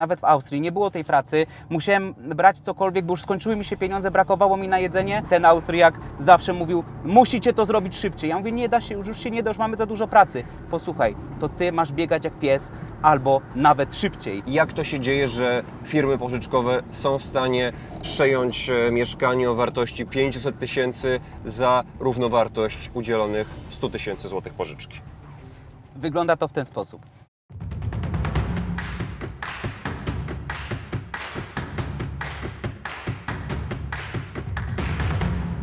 Nawet w Austrii nie było tej pracy, musiałem brać cokolwiek, bo już skończyły mi się pieniądze, brakowało mi na jedzenie. Ten Austriak zawsze mówił, musicie to zrobić szybciej. Ja mówię, nie da się, już, już się nie da, już mamy za dużo pracy. Posłuchaj, to ty masz biegać jak pies, albo nawet szybciej. Jak to się dzieje, że firmy pożyczkowe są w stanie przejąć e, mieszkanie o wartości 500 tysięcy za równowartość udzielonych 100 tysięcy złotych pożyczki? Wygląda to w ten sposób.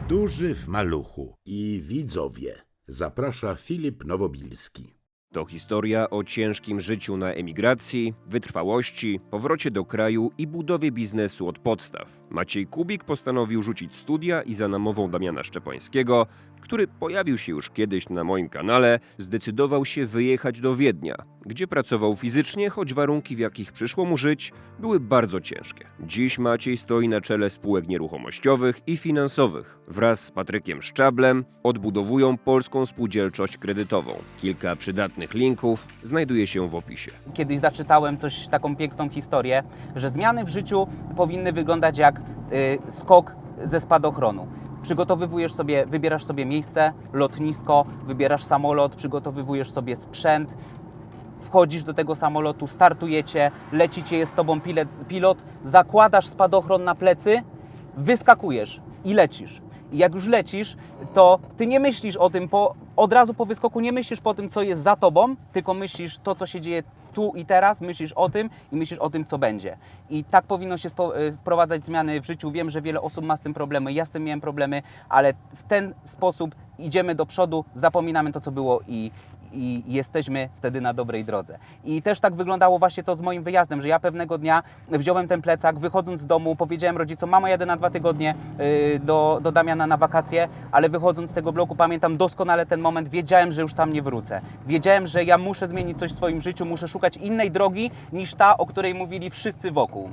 Duży w maluchu i widzowie zaprasza Filip Nowobilski. To historia o ciężkim życiu na emigracji, wytrwałości, powrocie do kraju i budowie biznesu od podstaw. Maciej Kubik postanowił rzucić studia i za namową Damiana Szczepańskiego, który pojawił się już kiedyś na moim kanale, zdecydował się wyjechać do Wiednia, gdzie pracował fizycznie, choć warunki, w jakich przyszło mu żyć, były bardzo ciężkie. Dziś Maciej stoi na czele spółek nieruchomościowych i finansowych. Wraz z Patrykiem Szczablem odbudowują polską spółdzielczość kredytową. Kilka przydatnych linków znajduje się w opisie. Kiedyś zaczytałem coś, taką piękną historię, że zmiany w życiu powinny wyglądać jak y, skok ze spadochronu. Przygotowywujesz sobie, wybierasz sobie miejsce, lotnisko, wybierasz samolot, przygotowywujesz sobie sprzęt, wchodzisz do tego samolotu, startujecie, lecicie, jest z tobą pilot, pilot zakładasz spadochron na plecy, wyskakujesz i lecisz. I jak już lecisz, to ty nie myślisz o tym, po, od razu po wyskoku nie myślisz po tym, co jest za tobą, tylko myślisz to, co się dzieje tu i teraz, myślisz o tym i myślisz o tym, co będzie. I tak powinno się y, wprowadzać zmiany w życiu. Wiem, że wiele osób ma z tym problemy, ja z tym miałem problemy, ale w ten sposób idziemy do przodu, zapominamy to, co było i, i jesteśmy wtedy na dobrej drodze. I też tak wyglądało właśnie to z moim wyjazdem, że ja pewnego dnia wziąłem ten plecak, wychodząc z domu, powiedziałem rodzicom, mamo, jadę na dwa tygodnie y, do, do Damiana na wakacje, ale wychodząc z tego bloku, pamiętam doskonale ten moment, wiedziałem, że już tam nie wrócę. Wiedziałem, że ja muszę zmienić coś w swoim życiu, muszę szukać innej drogi niż ta, o której mówili wszyscy wokół.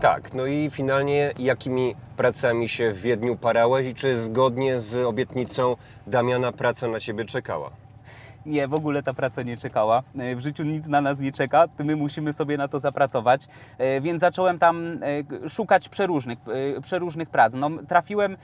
Tak, no i finalnie jakimi pracami się w Wiedniu parałeś i czy zgodnie z obietnicą Damiana praca na Ciebie czekała? Nie, w ogóle ta praca nie czekała. E, W życiu nic na nas nie czeka, my musimy sobie na to zapracować. E, Więc zacząłem tam e, szukać przeróżnych, przeróżnych prac. No, trafiłem,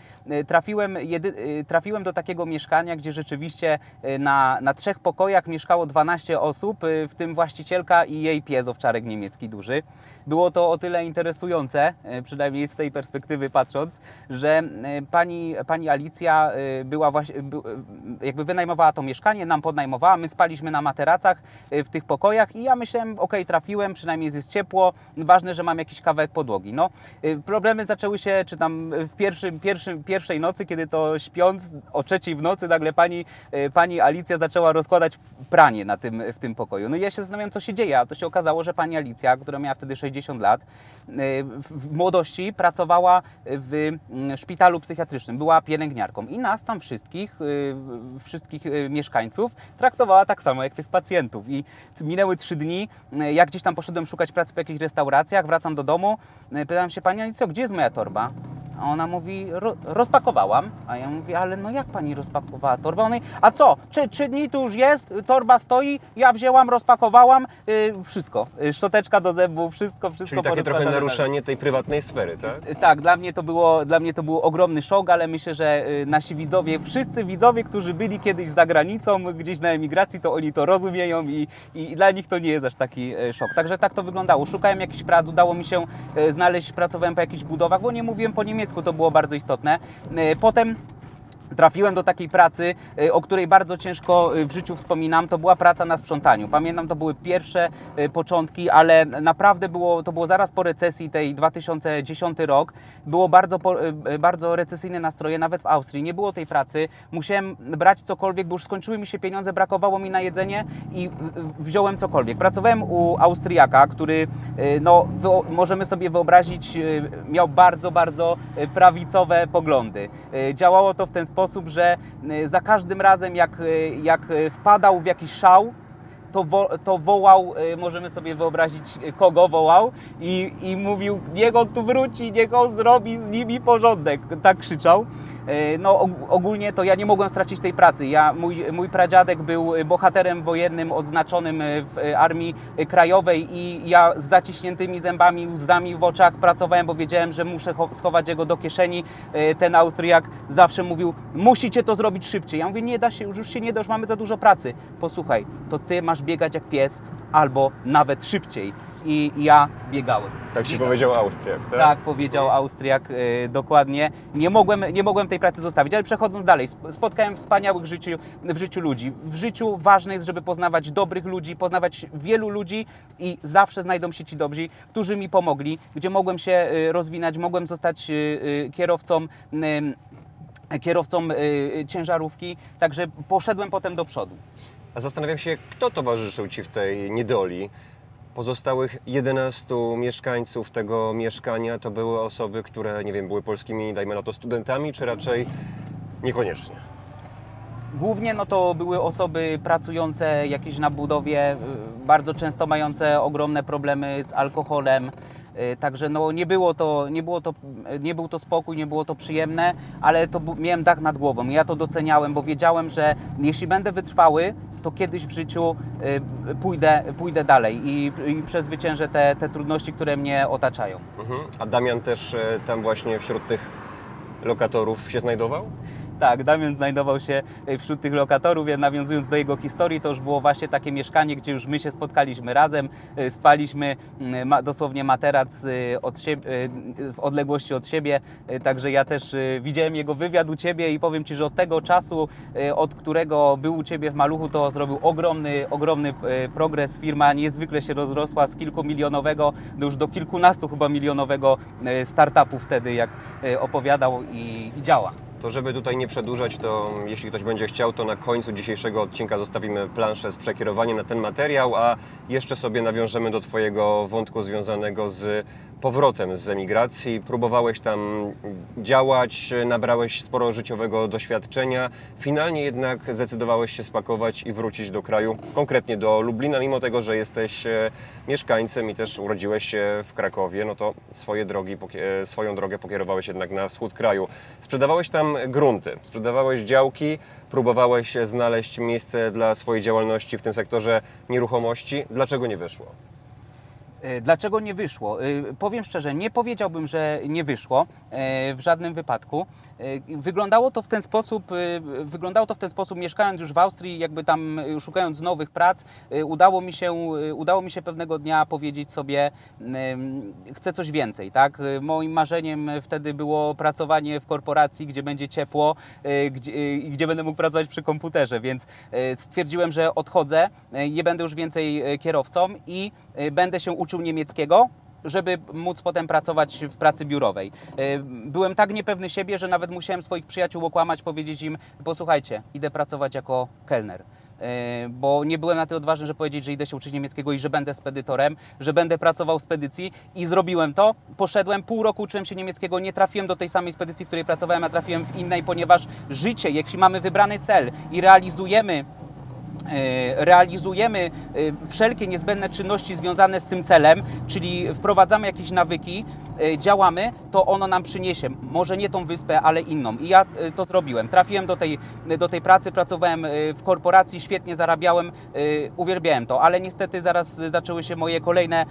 trafiłem, jedy, trafiłem do takiego mieszkania, gdzie rzeczywiście na, na trzech pokojach mieszkało 12 osób, w tym właścicielka i jej pies owczarek niemiecki duży. Było to o tyle interesujące, e, przynajmniej z tej perspektywy patrząc, że e, pani, pani Alicja e, była właśnie, by- jakby wynajmowała to mieszkanie, nam podnajmowała, my spaliśmy na materacach w tych pokojach i ja myślałem, ok, trafiłem, przynajmniej jest ciepło, ważne, że mam jakiś kawałek podłogi. No, problemy zaczęły się, czy tam w pierwszym, pierwszym, pierwszej nocy, kiedy to śpiąc o trzeciej w nocy, nagle pani, pani Alicja zaczęła rozkładać pranie na tym, w tym pokoju. No i ja się zastanawiam, co się dzieje, a to się okazało, że pani Alicja, która miała wtedy 60 lat, e, w młodości pracowała w szpitalu psychiatrycznym, była pielęgniarką i nas tam wszystkich, e, wszystkich e, mieszkańców traktowała tak samo jak tych pacjentów. I minęły trzy dni, jak gdzieś tam poszedłem szukać pracy po jakichś restauracjach, wracam do domu, pytam się pani Alicjo, gdzie jest moja torba? A ona mówi, Ro, rozpakowałam. A ja mówię, ale no jak pani rozpakowała torbę? Ona a co, trzy, trzy dni tu już jest, torba stoi, ja wzięłam, rozpakowałam, y, wszystko. Y, szczoteczka do zębów, wszystko, wszystko Czyli takie trochę naruszanie tej prywatnej sfery, tak? Tak, dla mnie to było, dla mnie to był ogromny szok, ale myślę, że y, nasi widzowie, wszyscy widzowie, którzy byli kiedyś za granicą, gdzieś na emigracji, to oni to rozumieją i, i dla nich to nie jest aż taki y, szok. Także tak to wyglądało. Szukałem jakichś prac, udało mi się y, znaleźć, pracowałem po jakichś budowach, bo nie mówiłem po niemiecku, to było bardzo istotne. Y, Potem Trafiłem do takiej pracy, y, o której bardzo ciężko y, w życiu wspominam. To była praca na sprzątaniu. Pamiętam, to były pierwsze y, początki, ale naprawdę było, to było zaraz po recesji tej 2010 rok. Było bardzo, bardzo recesyjne nastroje, nawet w Austrii. Nie było tej pracy. Musiałem brać cokolwiek, bo już skończyły mi się pieniądze, brakowało mi na jedzenie i wziąłem cokolwiek. Pracowałem u Austriaka, który, no, możemy sobie wyobrazić, miał bardzo, bardzo prawicowe poglądy. Działało to w ten sposób, że y, za każdym razem, jak, y, jak y, wpadał w jakiś szał, to, wo, to wołał, możemy sobie wyobrazić, kogo wołał i, i mówił, niech on tu wróci, niech on zrobi z nimi porządek. Tak krzyczał. E, No og- ogólnie to ja nie mogłem stracić tej pracy. Ja, mój, mój pradziadek był bohaterem wojennym odznaczonym e, w e, Armii Krajowej i ja z zaciśniętymi zębami, łzami w oczach pracowałem, bo wiedziałem, że muszę cho- schować jego do kieszeni. E, Ten Austriak zawsze mówił, musicie to zrobić szybciej. Ja mówię, nie da się, już, już się nie da, już mamy za dużo pracy. Posłuchaj, to ty masz biegać jak pies albo nawet szybciej. I ja biegałem. Tak ci powiedział Austriak, tak? Tak, powiedział Austriak y, dokładnie. Nie mogłem, nie mogłem tej pracy zostawić, ale przechodząc dalej, sp- spotkałem wspaniałych w życiu, w życiu ludzi. W życiu ważne jest, żeby poznawać dobrych ludzi, poznawać wielu ludzi i zawsze znajdą się ci dobrzy, którzy mi pomogli, gdzie mogłem się y, rozwinąć, mogłem zostać y, y, kierowcą. y, kierowcą y, ciężarówki, także poszedłem potem do przodu. A zastanawiam się, kto towarzyszył Ci w tej niedoli? Pozostałych 11 mieszkańców tego mieszkania to były osoby, które, nie wiem, były polskimi, dajmy na to, studentami, czy raczej niekoniecznie? Głównie no to były osoby pracujące jakieś na budowie, y, bardzo często mające ogromne problemy z alkoholem. Y, Także no nie było to, nie było to, nie był to spokój, nie było to przyjemne, ale to miałem dach nad głową. Ja to doceniałem, bo wiedziałem, że jeśli będę wytrwały, to kiedyś w życiu y, pójdę, pójdę dalej i, i przezwyciężę te, te trudności, które mnie otaczają. Mhm. A Damian też e, tam właśnie wśród tych lokatorów się znajdował? Tak, Damian znajdował się e, wśród tych lokatorów, ja nawiązując do jego historii, to już było właśnie takie mieszkanie, gdzie już my się spotkaliśmy razem, e, spaliśmy mm, dosłownie materac e, od siebie, w odległości od siebie, także ja też widziałem jego wywiad u Ciebie i powiem Ci, że od tego czasu, od którego był u Ciebie w Maluchu, to zrobił ogromny, ogromny progres. Firma niezwykle się rozrosła z kilkumilionowego do już do kilkunastu chyba milionowego startupu wtedy, jak opowiadał i, i działa. To żeby tutaj nie przedłużać, to jeśli ktoś będzie chciał, to na końcu dzisiejszego odcinka zostawimy planszę z przekierowaniem na ten materiał, a jeszcze sobie nawiążemy do Twojego wątku związanego z powrotem z emigracji. Próbowałeś tam działać, nabrałeś sporo życiowego doświadczenia. Finalnie jednak zdecydowałeś się spakować i wrócić do kraju, konkretnie do Lublina, mimo tego, że jesteś e, mieszkańcem i też urodziłeś się w Krakowie, no to swoje drogi, swoją drogę pokierowałeś jednak na wschód kraju. Sprzedawałeś tam grunty, sprzedawałeś działki, próbowałeś znaleźć miejsce dla swojej działalności w tym sektorze nieruchomości. Dlaczego nie wyszło? E, Dlaczego nie wyszło? E, Powiem szczerze, nie powiedziałbym, że nie wyszło e, w żadnym wypadku. Wyglądało to w ten sposób, wyglądało to w ten sposób, mieszkając już w Austrii, jakby tam szukając nowych prac, udało mi się, udało mi się pewnego dnia powiedzieć sobie, chcę coś więcej, tak? Moim marzeniem wtedy było pracowanie w korporacji, gdzie będzie ciepło gdzie, i gdzie będę mógł pracować przy komputerze, więc stwierdziłem, że odchodzę, nie będę już więcej kierowcą i będę się uczył niemieckiego, żeby móc potem pracować w pracy biurowej. E, Byłem tak niepewny siebie, że nawet musiałem swoich przyjaciół okłamać, powiedzieć im, posłuchajcie, idę pracować jako kelner. E, Bo nie byłem na tyle odważny, żeby powiedzieć, że idę się uczyć niemieckiego i że będę spedytorem, że będę pracował w spedycji i zrobiłem to. Poszedłem, pół roku uczyłem się niemieckiego, nie trafiłem do tej samej spedycji, w której pracowałem, a trafiłem w innej, ponieważ życie, jeśli mamy wybrany cel i realizujemy realizujemy e, wszelkie niezbędne czynności związane z tym celem, czyli wprowadzamy jakieś nawyki, e, działamy, to ono nam przyniesie może nie tą wyspę, ale inną. I ja e, to zrobiłem. Trafiłem do tej, do tej pracy, pracowałem e, w korporacji, świetnie zarabiałem, e, uwielbiałem to, ale niestety zaraz zaczęły się moje kolejne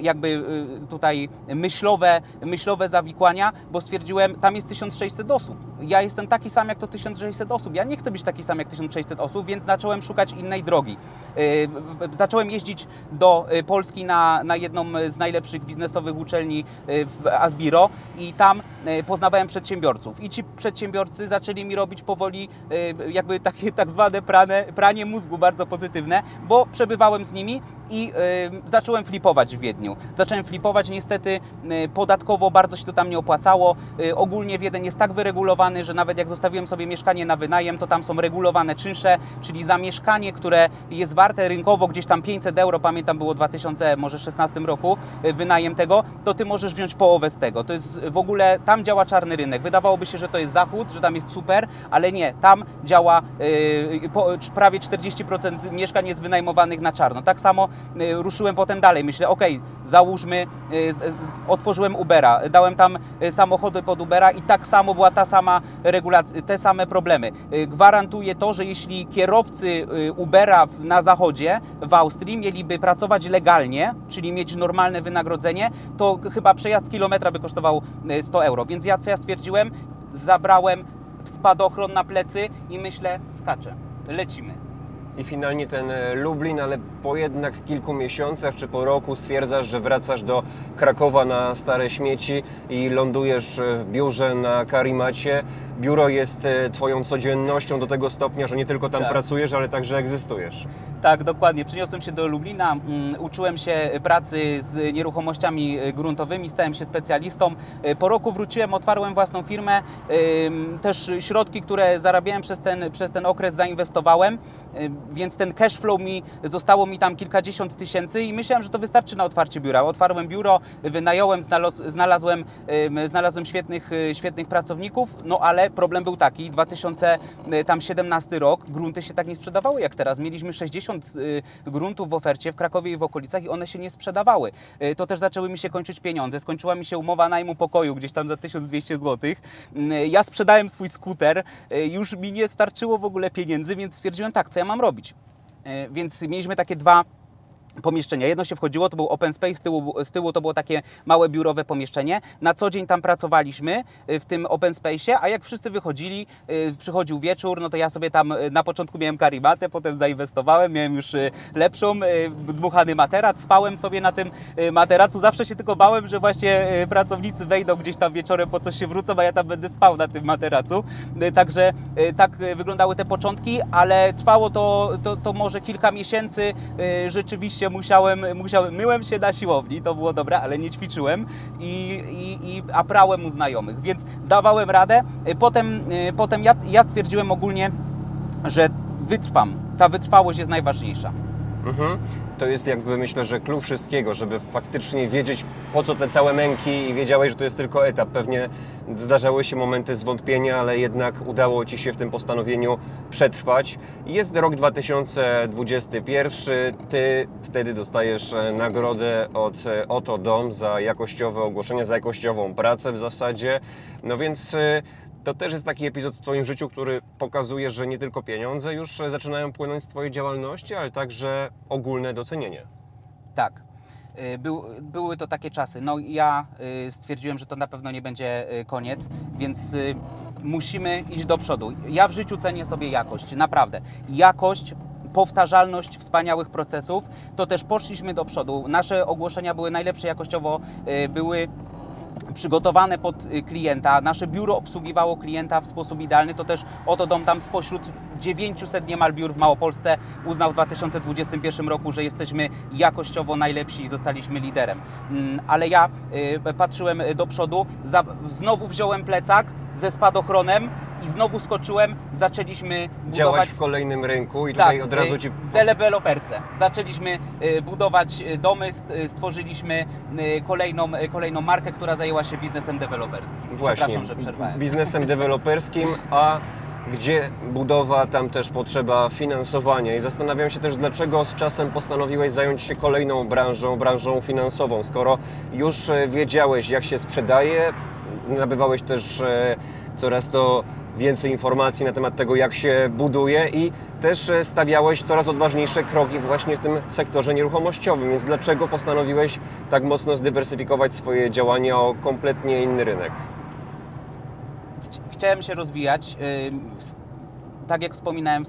jakby e, tutaj myślowe, myślowe zawikłania, bo stwierdziłem, tam jest 1600 osób. Ja jestem taki sam jak to 1600 osób. Ja nie chcę być taki sam jak 1600 osób, więc zacząłem szukać innej drogi. E, Zacząłem jeździć do e, Polski na, na jedną z najlepszych biznesowych uczelni e, w Asbiro i tam poznawałem przedsiębiorców. I ci przedsiębiorcy zaczęli mi robić powoli jakby takie tak zwane prane, pranie mózgu bardzo pozytywne, bo przebywałem z nimi i zacząłem flipować w Wiedniu. Zacząłem flipować, niestety podatkowo bardzo się to tam nie opłacało. Ogólnie Wiedeń jest tak wyregulowany, że nawet jak zostawiłem sobie mieszkanie na wynajem, to tam są regulowane czynsze, czyli za mieszkanie mieszkanie, które jest warte rynkowo gdzieś tam 500 euro, pamiętam było w 2016 roku y, wynajem tego, to ty możesz wziąć połowę z tego. To jest w ogóle, tam działa czarny rynek. Wydawałoby się, że to jest zachód, że tam jest super, ale nie, tam działa y, po, prawie 40% mieszkań jest wynajmowanych na czarno. Tak samo y, ruszyłem potem dalej. Myślę, ok, załóżmy, y, z, z, otworzyłem Ubera, dałem tam samochody pod Ubera i tak samo była ta sama regulacja, te same problemy. Gwarantuję to, że jeśli kierowcy Ubera w- na zachodzie, w Austrii, mieliby pracować legalnie, czyli mieć normalne wynagrodzenie, to chyba przejazd kilometra by kosztował y, 100 euro. Więc ja co ja stwierdziłem, zabrałem spadochron na plecy i myślę, skaczę, lecimy. I finalnie ten e, Lublin, ale po jednak kilku miesiącach czy po roku stwierdzasz, że wracasz do Krakowa na stare śmieci i lądujesz e, w biurze na Karimacie. Biuro jest e, Twoją codziennością do tego stopnia, że nie tylko tam Tak. pracujesz, ale także egzystujesz. Tak, dokładnie. Przyniosłem się do Lublina, mm, uczyłem się pracy z nieruchomościami y, gruntowymi, stałem się specjalistą. Y, Po roku wróciłem, otwarłem własną firmę. Ym, Też środki, które zarabiałem przez ten, przez ten okres zainwestowałem, więc ten cash flow mi, zostało mi tam kilkadziesiąt tysięcy i myślałem, że to wystarczy na otwarcie biura. Otwarłem biuro, wynająłem, znalaz- znalazłem, znalazłem świetnych, świetnych pracowników, no ale problem był taki, 2017 rok, grunty się tak nie sprzedawały jak teraz. Mieliśmy 60 y, gruntów w ofercie w Krakowie i w okolicach i one się nie sprzedawały. Y, To też zaczęły mi się kończyć pieniądze. Skończyła mi się umowa najmu pokoju gdzieś tam za 1200 zł. Ja sprzedałem swój skuter, y, już mi nie starczyło w ogóle pieniędzy, więc stwierdziłem tak, co ja mam robić. Y, Więc mieliśmy takie dwa pomieszczenia. Jedno się wchodziło, to był open space, z tyłu, z tyłu to było takie małe biurowe pomieszczenie. Na co dzień tam pracowaliśmy y, w tym open space'ie, a jak wszyscy wychodzili, y, przychodził wieczór, no to ja sobie tam y, na początku miałem karimatę, potem zainwestowałem, miałem już lepszą, dmuchany materac, spałem sobie na tym materacu. Zawsze się tylko bałem, że właśnie pracownicy wejdą gdzieś tam wieczorem, po coś się wrócą, a ja tam będę spał na tym materacu. Także tak wyglądały te początki, ale trwało to, to, to może kilka miesięcy. Y, Musiałem, musiałem, myłem się na siłowni, to było dobre, ale nie ćwiczyłem, i, i, i, a prałem u znajomych, więc dawałem radę. Y, Potem, y, potem ja, ja stwierdziłem ogólnie, że wytrwam. Ta wytrwałość jest najważniejsza. Mhm. To jest jakby myślę, że klucz wszystkiego, żeby faktycznie wiedzieć po co te całe męki i wiedziałeś, że to jest tylko etap. Pewnie zdarzały się momenty zwątpienia, ale jednak udało Ci się w tym postanowieniu przetrwać. Jest rok 2021, Ty wtedy dostajesz e, nagrodę od e, Oto Dom za jakościowe ogłoszenie, za jakościową pracę w zasadzie. No więc e, to też jest taki epizod w Twoim życiu, który pokazuje, że nie tylko pieniądze już zaczynają płynąć z Twojej działalności, ale także ogólne docenienie. Tak. Y, Był, były to takie czasy. No ja y, stwierdziłem, że to na pewno nie będzie y, koniec, więc musimy iść do przodu. Ja w życiu cenię sobie jakość, naprawdę. Jakość, powtarzalność wspaniałych procesów, to też poszliśmy do przodu. Nasze ogłoszenia były najlepsze jakościowo, były przygotowane pod y, klienta. Nasze biuro obsługiwało klienta w sposób idealny. To też oto dom tam spośród 900 niemal biur w Małopolsce uznał w 2021 roku, że jesteśmy jakościowo najlepsi i zostaliśmy liderem. Mm, Ale ja y, patrzyłem do przodu, znowu wziąłem plecak ze spadochronem i znowu skoczyłem, zaczęliśmy Działać budować w kolejnym rynku i tutaj od razu y, Ci... deweloperce. Zaczęliśmy y, budować y, domy, st- y, stworzyliśmy y, kolejną, y, kolejną markę, która zajęła się biznesem deweloperskim. Właśnie, Przepraszam, że przerwałem. biznesem deweloperskim, a gdzie budowa, tam też potrzeba finansowania. I zastanawiam się też, dlaczego z czasem postanowiłeś zająć się kolejną branżą, branżą finansową, skoro już e, wiedziałeś, jak się sprzedaje, nabywałeś też e, coraz to więcej informacji na temat tego, jak się buduje i też e, stawiałeś coraz odważniejsze kroki właśnie w tym sektorze nieruchomościowym. Więc dlaczego postanowiłeś tak mocno zdywersyfikować swoje działania o kompletnie inny rynek? Chci- Chciałem się rozwijać. Tak jak wspominałem,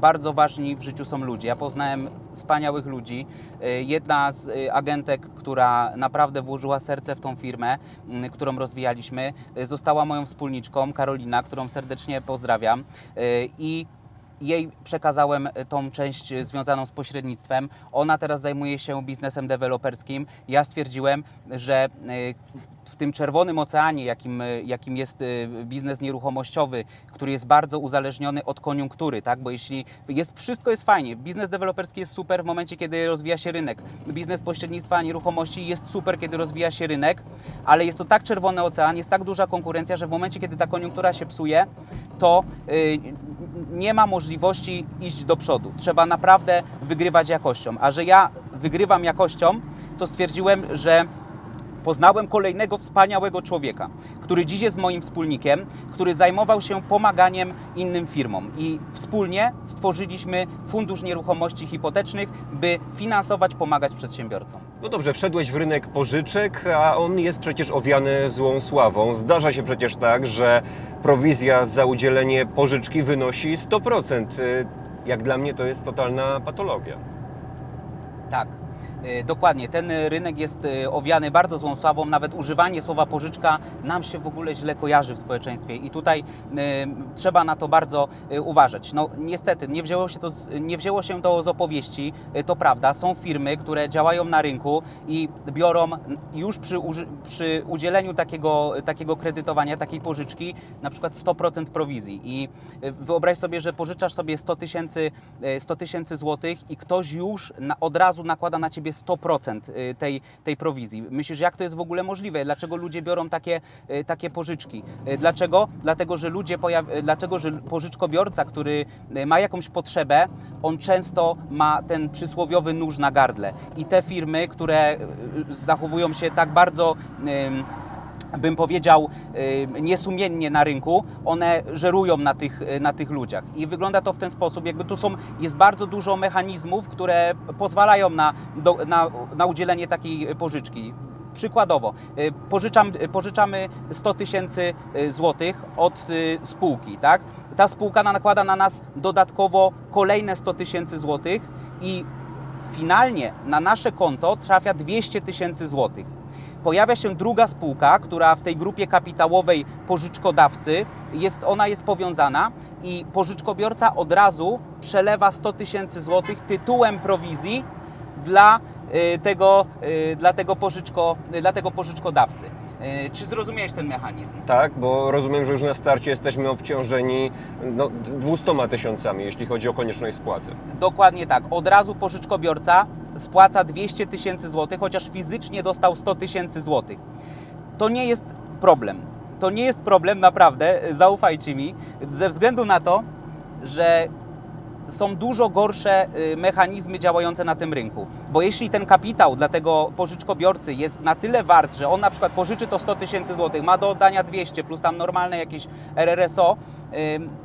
bardzo ważni w życiu są ludzie. Ja poznałem wspaniałych ludzi. Y, Jedna z y, agentek, która naprawdę włożyła serce w tą firmę, y, którą rozwijaliśmy, y, została moją wspólniczką, Karolina, którą serdecznie pozdrawiam. I jej przekazałem e, tą część e, związaną z pośrednictwem. Ona teraz zajmuje się biznesem deweloperskim. Ja stwierdziłem, że e, w tym czerwonym oceanie, jakim, jakim jest biznes nieruchomościowy, który jest bardzo uzależniony od koniunktury, tak? Bo jeśli jest, wszystko jest fajnie, biznes deweloperski jest super w momencie, kiedy rozwija się rynek. Biznes pośrednictwa nieruchomości jest super, kiedy rozwija się rynek, ale jest to tak czerwony ocean, jest tak duża konkurencja, że w momencie, kiedy ta koniunktura się psuje, to y, nie ma możliwości iść do przodu. Trzeba naprawdę wygrywać jakością. A że ja wygrywam jakością, to stwierdziłem, że poznałem kolejnego wspaniałego człowieka, który dziś jest moim wspólnikiem, który zajmował się pomaganiem innym firmom i wspólnie stworzyliśmy Fundusz Nieruchomości Hipotecznych, by finansować, pomagać przedsiębiorcom. No dobrze, wszedłeś w rynek pożyczek, a on jest przecież owiany złą sławą. Zdarza się przecież tak, że prowizja za udzielenie pożyczki wynosi 100%. Y, Jak dla mnie to jest totalna patologia. Tak. Y, Dokładnie, ten rynek jest y, owiany bardzo złą sławą, nawet używanie słowa pożyczka nam się w ogóle źle kojarzy w społeczeństwie i tutaj y, trzeba na to bardzo uważać. No niestety, nie wzięło się to nie wzięło się to z opowieści, to prawda, są firmy, które działają na rynku i biorą już przy, przy udzieleniu takiego, takiego kredytowania, takiej pożyczki, na przykład 100% prowizji i wyobraź sobie, że pożyczasz sobie 100 tysięcy 100 tysięcy złotych i ktoś już na, od razu nakłada na ciebie 100% y, tej, tej prowizji. Myślisz, jak to jest w ogóle możliwe? Dlaczego ludzie biorą takie, y, takie pożyczki? Y, Dlaczego? Dlatego, że ludzie dlatego, że pożyczkobiorca, który ma jakąś potrzebę, on często ma ten przysłowiowy nóż na gardle. I te firmy, które zachowują się tak bardzo ym, bym powiedział, y, niesumiennie na rynku, one żerują na tych, y, na tych ludziach. I wygląda to w ten sposób, jakby tu są, jest bardzo dużo mechanizmów, które pozwalają na, do, na, na udzielenie takiej pożyczki. Przykładowo, y, pożyczam, pożyczamy 100 tysięcy złotych od spółki, tak? Ta spółka nakłada na nas dodatkowo kolejne 100 tysięcy złotych i finalnie na nasze konto trafia 200 tysięcy złotych pojawia się druga spółka, która w tej grupie kapitałowej pożyczkodawcy jest, ona jest powiązana i pożyczkobiorca od razu przelewa 100 tysięcy złotych tytułem prowizji dla y, tego, y, dla tego, pożyczko, dla tego pożyczkodawcy. Y, Czy zrozumiałeś ten mechanizm? Tak, bo rozumiem, że już na starcie jesteśmy obciążeni no, 200 tysiącami, jeśli chodzi o konieczność spłaty. Dokładnie tak. Od razu pożyczkobiorca spłaca 200 tysięcy złotych, chociaż fizycznie dostał 100 tysięcy złotych. To nie jest problem. To nie jest problem, naprawdę, zaufajcie mi, ze względu na to, że są dużo gorsze y, mechanizmy działające na tym rynku. Bo jeśli ten kapitał dla tego pożyczkobiorcy jest na tyle wart, że on na przykład pożyczy to 100 tysięcy złotych, ma do oddania 200 plus tam normalne jakieś RRSO,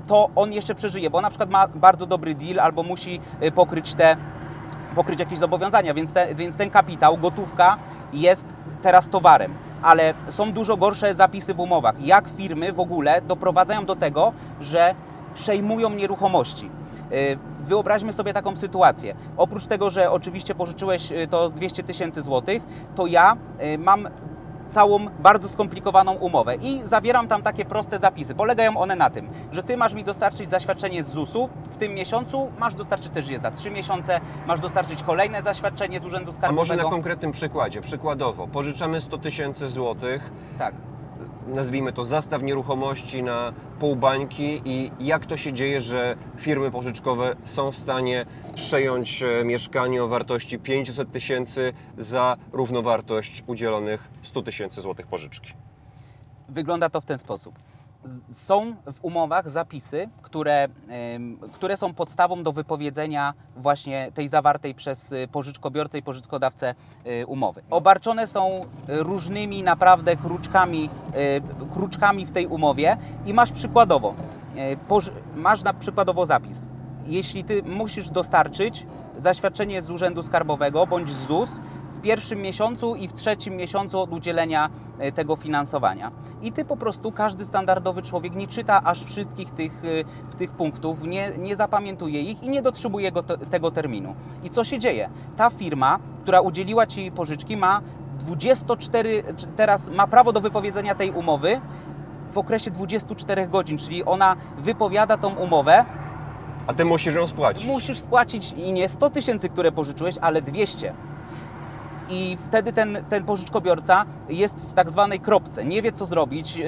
to on jeszcze przeżyje, bo na przykład ma bardzo dobry deal albo musi y, pokryć te pokryć jakieś zobowiązania, więc, te, więc ten kapitał, gotówka jest teraz towarem. Ale są dużo gorsze zapisy w umowach. Jak firmy w ogóle doprowadzają do tego, że przejmują nieruchomości. Yy, Wyobraźmy sobie taką sytuację. Oprócz tego, że oczywiście pożyczyłeś y, to 200 tysięcy złotych, to ja y, mam całą bardzo skomplikowaną umowę i zawieram tam takie proste zapisy. Polegają one na tym, że ty masz mi dostarczyć zaświadczenie z ZUS-u, w tym miesiącu masz dostarczyć też jest za 3 miesiące, masz dostarczyć kolejne zaświadczenie z Urzędu A Skarbowego. może na konkretnym przykładzie, przykładowo, pożyczamy 100 tysięcy złotych, Tak. Nazwijmy to zastaw nieruchomości na pół bańki i jak to się dzieje, że firmy pożyczkowe są w stanie przejąć e, mieszkanie o wartości 500 tysięcy za równowartość udzielonych 100 tysięcy złotych pożyczki. Wygląda to w ten sposób. Są w umowach zapisy, które, które są podstawą do wypowiedzenia właśnie tej zawartej przez y, pożyczkobiorcę i pożyczkodawcę y, umowy. Obarczone są różnymi naprawdę kruczkami, y, kruczkami w tej umowie i masz przykładowo, poży- masz na przykładowo zapis. Jeśli ty musisz dostarczyć zaświadczenie z Urzędu Skarbowego bądź z ZUS pierwszym miesiącu i w trzecim miesiącu od udzielenia e, tego finansowania. I ty po prostu, każdy standardowy człowiek nie czyta aż wszystkich tych, e, tych punktów, nie, nie zapamiętuje ich i nie dotrzymuje go te, tego terminu. I co się dzieje? Ta firma, która udzieliła ci pożyczki, ma 24, czy teraz ma prawo do wypowiedzenia tej umowy w okresie 24 godzin, czyli ona wypowiada tą umowę A ty musisz ją spłacić. musisz spłacić i nie 100 tysięcy, które pożyczyłeś, ale 200. I wtedy ten, ten pożyczkobiorca jest w tak zwanej kropce, nie wie co zrobić.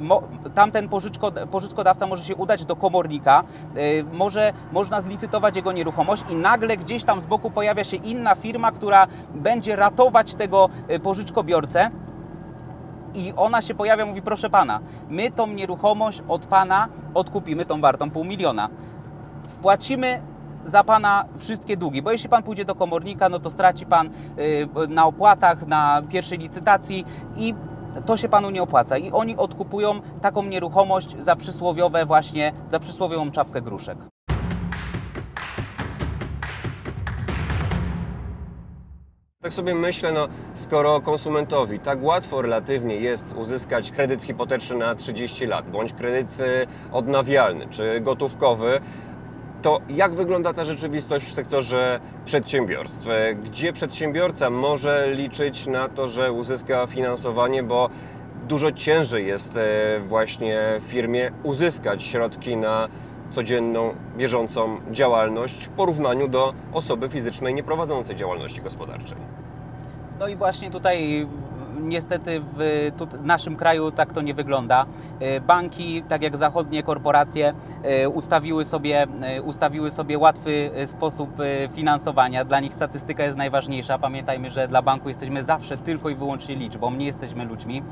Mo- Tamten pożyczko, pożyczkodawca może się udać do komornika, yy, może można zlicytować jego nieruchomość i nagle gdzieś tam z boku pojawia się inna firma, która będzie ratować tego yy, pożyczkobiorcę. I ona się pojawia, mówi, proszę pana, my tą nieruchomość od pana odkupimy tą wartą pół miliona spłacimy za pana wszystkie długi, bo jeśli pan pójdzie do komornika, no to straci pan y, na opłatach, na pierwszej licytacji i to się panu nie opłaca. I oni odkupują taką nieruchomość za przysłowiowe właśnie, za przysłowiową czapkę gruszek. Tak sobie myślę, no skoro konsumentowi tak łatwo relatywnie jest uzyskać kredyt hipoteczny na 30 lat, bądź kredyt y, odnawialny czy gotówkowy, to jak wygląda ta rzeczywistość w sektorze przedsiębiorstw? E, Gdzie przedsiębiorca może liczyć na to, że uzyska finansowanie, bo dużo ciężej jest e, właśnie firmie uzyskać środki na codzienną, bieżącą działalność w porównaniu do osoby fizycznej nieprowadzącej działalności gospodarczej. No i właśnie tutaj niestety w naszym kraju tak to nie wygląda. E, Banki, tak jak zachodnie korporacje, e, ustawiły sobie, e, ustawiły sobie łatwy sposób finansowania. Dla nich statystyka jest najważniejsza. Pamiętajmy, że dla banku jesteśmy zawsze tylko i wyłącznie liczbą, nie jesteśmy ludźmi.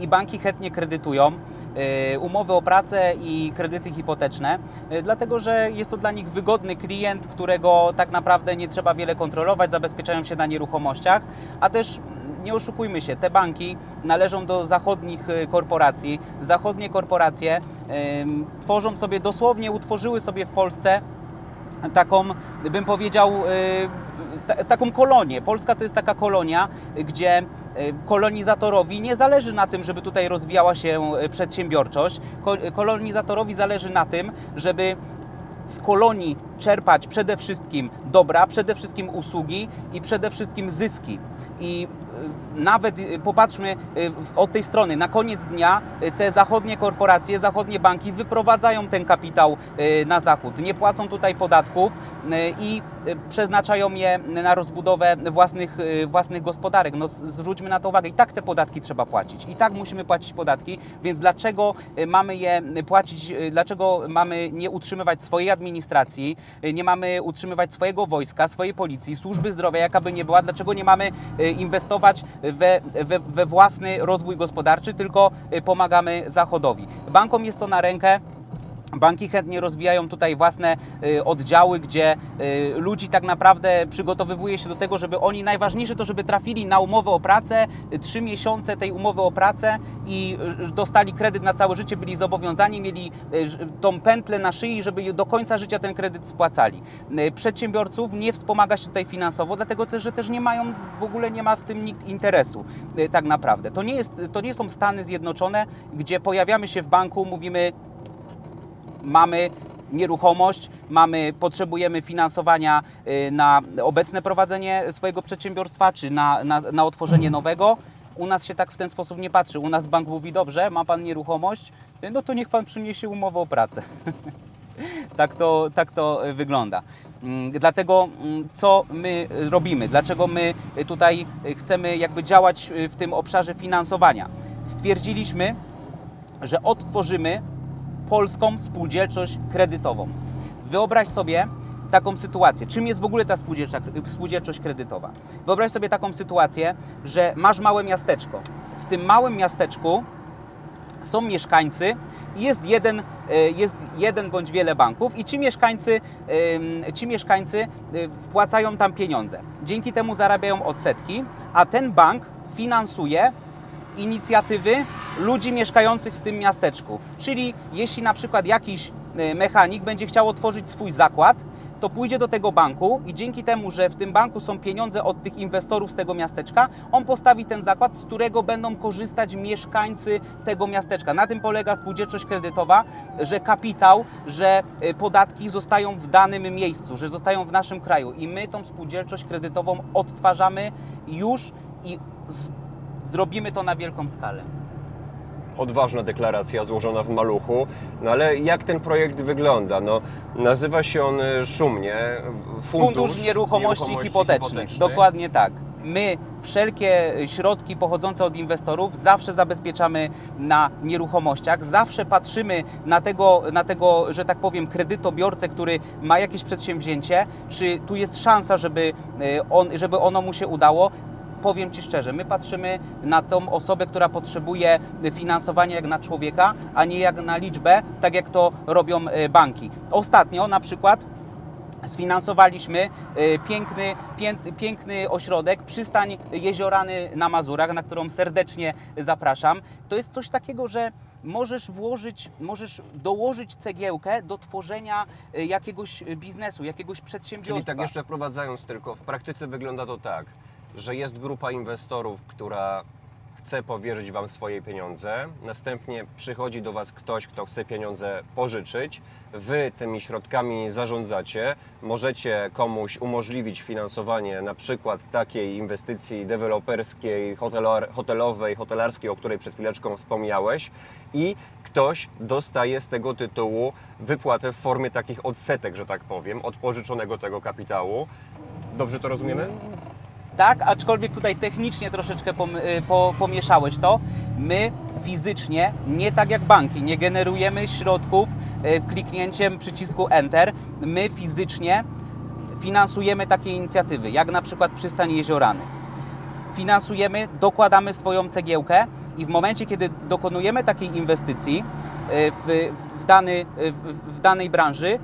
I banki chętnie kredytują umowy o pracę i kredyty hipoteczne, dlatego że jest to dla nich wygodny klient, którego tak naprawdę nie trzeba wiele kontrolować, zabezpieczają się na nieruchomościach, a też nie oszukujmy się, te banki należą do zachodnich y, korporacji. Zachodnie korporacje tworzą sobie, dosłownie utworzyły sobie w Polsce taką, bym powiedział, y, ta, taką kolonię. Polska to jest taka kolonia, gdzie y, kolonizatorowi nie zależy na tym, żeby tutaj rozwijała się przedsiębiorczość. Ko- Kolonizatorowi zależy na tym, żeby z kolonii czerpać przede wszystkim dobra, przede wszystkim usługi i przede wszystkim zyski. I y, nawet y, popatrzmy y, od tej strony, na koniec dnia te zachodnie korporacje, zachodnie banki wyprowadzają ten kapitał na zachód, nie płacą tutaj podatków i przeznaczają je na rozbudowę własnych, własnych gospodarek. No, zwróćmy na to uwagę, i tak te podatki trzeba płacić, i tak musimy płacić podatki, więc dlaczego mamy je płacić, dlaczego mamy nie utrzymywać swojej administracji, nie mamy utrzymywać swojego wojska, swojej policji, służby zdrowia, jaka by nie była, dlaczego nie mamy y, inwestować we, we, we własny rozwój gospodarczy, tylko y, pomagamy Zachodowi. Bankom jest to na rękę. Banki chętnie rozwijają tutaj własne y, oddziały, gdzie y, ludzi tak naprawdę przygotowywuje się do tego, żeby oni, najważniejsze to, żeby trafili na umowę o pracę, y, trzy miesiące tej umowy o pracę i dostali kredyt na całe życie, byli zobowiązani, mieli tą pętlę na szyi, żeby do końca życia ten kredyt spłacali. Przedsiębiorców nie wspomaga się tutaj finansowo, dlatego też, że też nie mają, w ogóle nie ma w tym nikt interesu tak naprawdę. To nie, jest, to nie są Stany Zjednoczone, gdzie pojawiamy się w banku, mówimy mamy nieruchomość, mamy, potrzebujemy finansowania y, na obecne prowadzenie swojego przedsiębiorstwa, czy na, na, na otworzenie nowego. U nas się tak w ten sposób nie patrzy. U nas bank mówi, dobrze, ma Pan nieruchomość, y, no to niech Pan przyniesie umowę o pracę. tak, to, tak to y, wygląda. Mm, Dlatego mm, co my robimy? Dlaczego my tutaj chcemy jakby działać w tym obszarze finansowania? Stwierdziliśmy, że odtworzymy polską spółdzielczość kredytową. Wyobraź sobie taką sytuację. Czym jest w ogóle ta spółdzielczość kredytowa? Wyobraź sobie taką sytuację, że masz małe miasteczko. W tym małym miasteczku są mieszkańcy i jest jeden, e, jest jeden bądź wiele banków i ci mieszkańcy, ci mieszkańcy e, wpłacają tam pieniądze. Dzięki temu zarabiają odsetki, a ten bank finansuje inicjatywy ludzi mieszkających w tym miasteczku. Czyli jeśli na przykład jakiś e, mechanik będzie chciał otworzyć swój zakład, to pójdzie do tego banku i dzięki temu, że w tym banku są pieniądze od tych inwestorów z tego miasteczka, on postawi ten zakład, z którego będą korzystać mieszkańcy tego miasteczka. Na tym polega spółdzielczość kredytowa, że kapitał, że e, podatki zostają w danym miejscu, że zostają w naszym kraju i my tą spółdzielczość kredytową odtwarzamy już i zrobimy to na wielką skalę. odważna deklaracja złożona w maluchu. No ale jak ten projekt wygląda? No, nazywa się on y, szumnie Fundusz, Fundusz Nieruchomości, Hipotecznych. Dokładnie tak. My wszelkie środki pochodzące od inwestorów zawsze zabezpieczamy na nieruchomościach, zawsze patrzymy na tego, na tego, że tak powiem, kredytobiorcę, który ma jakieś przedsięwzięcie, czy tu jest szansa, żeby, e, on, żeby ono mu się udało. Powiem Ci szczerze, my patrzymy na tą osobę, która potrzebuje finansowania jak na człowieka, a nie jak na liczbę, tak jak to robią e, banki. Ostatnio na przykład sfinansowaliśmy e, piękny, pię, piękny ośrodek, przystań Jeziorany na Mazurach, na którą serdecznie zapraszam. To jest coś takiego, że możesz włożyć, możesz dołożyć cegiełkę do tworzenia e, jakiegoś biznesu, jakiegoś Czyli przedsiębiorstwa. tak jeszcze wprowadzając tylko, w praktyce wygląda to tak, że jest grupa inwestorów, która chce powierzyć Wam swoje pieniądze, następnie przychodzi do Was ktoś, kto chce pieniądze pożyczyć, Wy tymi środkami zarządzacie, możecie komuś umożliwić finansowanie na przykład takiej inwestycji deweloperskiej, hotelowej, hotelarskiej, o której przed chwileczką wspomniałeś i ktoś dostaje z tego tytułu wypłatę w formie takich odsetek, że tak powiem, od pożyczonego tego kapitału. Dobrze to rozumiemy? Tak, aczkolwiek tutaj technicznie troszeczkę y, po, pomieszałeś to. My fizycznie, nie tak jak banki, nie generujemy środków y, kliknięciem przycisku Enter. My fizycznie finansujemy takie inicjatywy, jak na przykład przystań Jeziorany. Finansujemy, dokładamy swoją cegiełkę i w momencie, kiedy dokonujemy takiej inwestycji y, w, w, dany, w, w danej branży,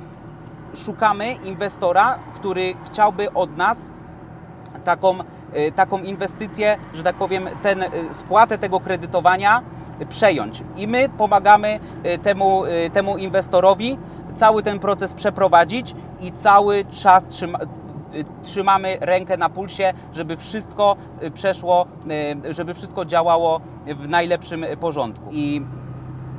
szukamy inwestora, który chciałby od nas taką, y, taką inwestycję, że tak powiem, ten, y, spłatę tego kredytowania przejąć. I my pomagamy y, temu, temu inwestorowi cały ten proces przeprowadzić i cały czas trzyma, trzymamy rękę na pulsie, żeby wszystko przeszło, żeby wszystko działało w najlepszym porządku. I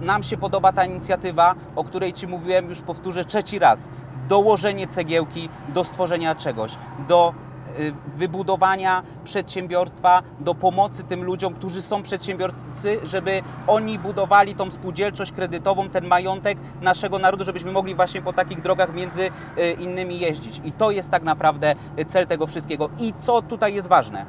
nam się podoba ta inicjatywa, o której Ci mówiłem, już powtórzę trzeci raz. Dołożenie cegiełki do stworzenia czegoś, do wybudowania przedsiębiorstwa, do pomocy tym ludziom, którzy są przedsiębiorcy, żeby oni budowali tą spółdzielczość kredytową, ten majątek naszego narodu, żebyśmy mogli właśnie po takich drogach między y, innymi jeździć. I to jest tak naprawdę y, cel tego wszystkiego. I co tutaj jest ważne?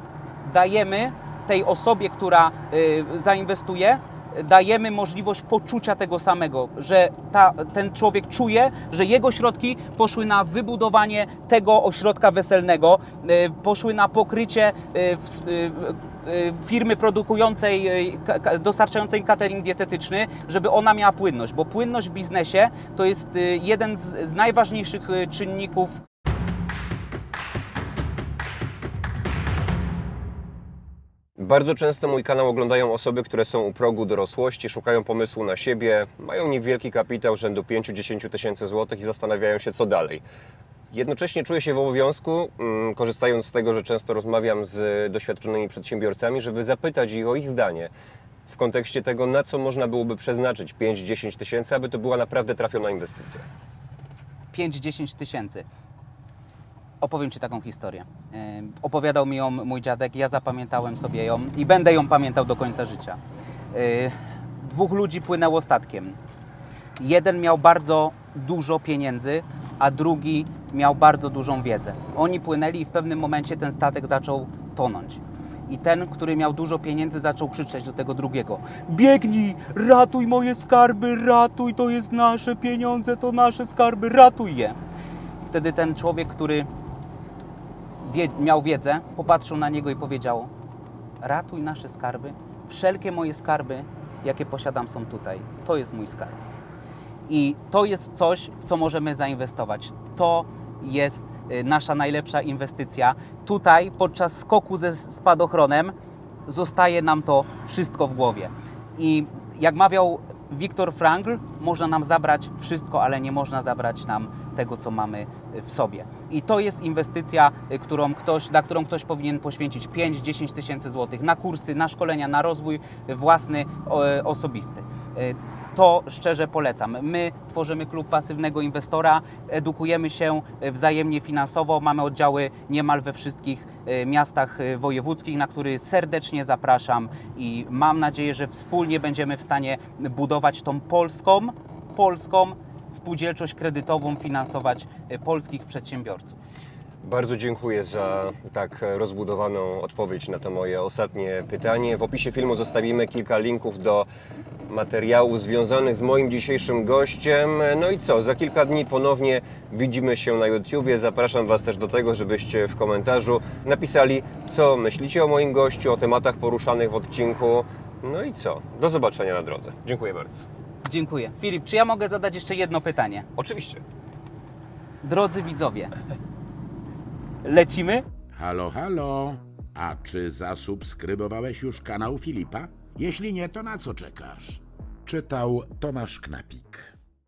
Dajemy tej osobie, która y, zainwestuje, dajemy możliwość poczucia tego samego, że ta, ten człowiek czuje, że jego środki poszły na wybudowanie tego ośrodka weselnego, y, poszły na pokrycie y, y, firmy produkującej, dostarczającej catering dietetyczny, żeby ona miała płynność, bo płynność w biznesie to jest jeden z, najważniejszych czynników, Bardzo często mój kanał oglądają osoby, które są u progu dorosłości, szukają pomysłu na siebie, mają niewielki kapitał rzędu 5-10 tysięcy złotych i zastanawiają się, co dalej. Jednocześnie czuję się w obowiązku, mm, korzystając z tego, że często rozmawiam z doświadczonymi przedsiębiorcami, żeby zapytać ich o ich zdanie w kontekście tego, na co można byłoby przeznaczyć 5-10 tysięcy, aby to była naprawdę trafiona inwestycja. 5-10 tysięcy. Opowiem Ci taką historię. Opowiadał mi ją mój dziadek, ja zapamiętałem sobie ją i będę ją pamiętał do końca życia. Yy, Dwóch ludzi płynęło statkiem. Jeden miał bardzo dużo pieniędzy, a drugi miał bardzo dużą wiedzę. Oni płynęli i w pewnym momencie ten statek zaczął tonąć. I ten, który miał dużo pieniędzy, zaczął krzyczeć do tego drugiego: Biegnij, ratuj moje skarby, ratuj, to jest nasze pieniądze, to nasze skarby, ratuj je. Wtedy ten człowiek, który wie, miał wiedzę, popatrzył na niego i powiedział: Ratuj nasze skarby. Wszelkie moje skarby, jakie posiadam, są tutaj. To jest mój skarb. I to jest coś, w co możemy zainwestować. To jest y, nasza najlepsza inwestycja. Tutaj podczas skoku ze spadochronem zostaje nam to wszystko w głowie. I jak mawiał Viktor Frankl, można nam zabrać wszystko, ale nie można zabrać nam tego, co mamy w sobie. I to jest inwestycja, y, którą ktoś, na którą ktoś powinien poświęcić 5-10 tysięcy złotych na kursy, na szkolenia, na rozwój własny, o- osobisty. To szczerze polecam. My tworzymy klub pasywnego inwestora, edukujemy się wzajemnie finansowo, mamy oddziały niemal we wszystkich y, miastach y, wojewódzkich, na który serdecznie zapraszam i mam nadzieję, że wspólnie będziemy w stanie budować tą polską, polską spółdzielczość kredytową, finansować y, polskich przedsiębiorców. Bardzo dziękuję za tak rozbudowaną odpowiedź na to moje ostatnie pytanie. W opisie filmu zostawimy kilka linków do materiałów związanych z moim dzisiejszym gościem. No i co, za kilka dni ponownie widzimy się na YouTubie. Zapraszam Was też do tego, żebyście w komentarzu napisali, co myślicie o moim gościu, o tematach poruszanych w odcinku. No i co, do zobaczenia na drodze. Dziękuję bardzo. Dziękuję. Filip, czy ja mogę zadać jeszcze jedno pytanie? Oczywiście. Drodzy widzowie, lecimy? Halo, halo. A czy zasubskrybowałeś już kanał Filipa? Jeśli nie, to na co czekasz? Czytał Tomasz Knapik.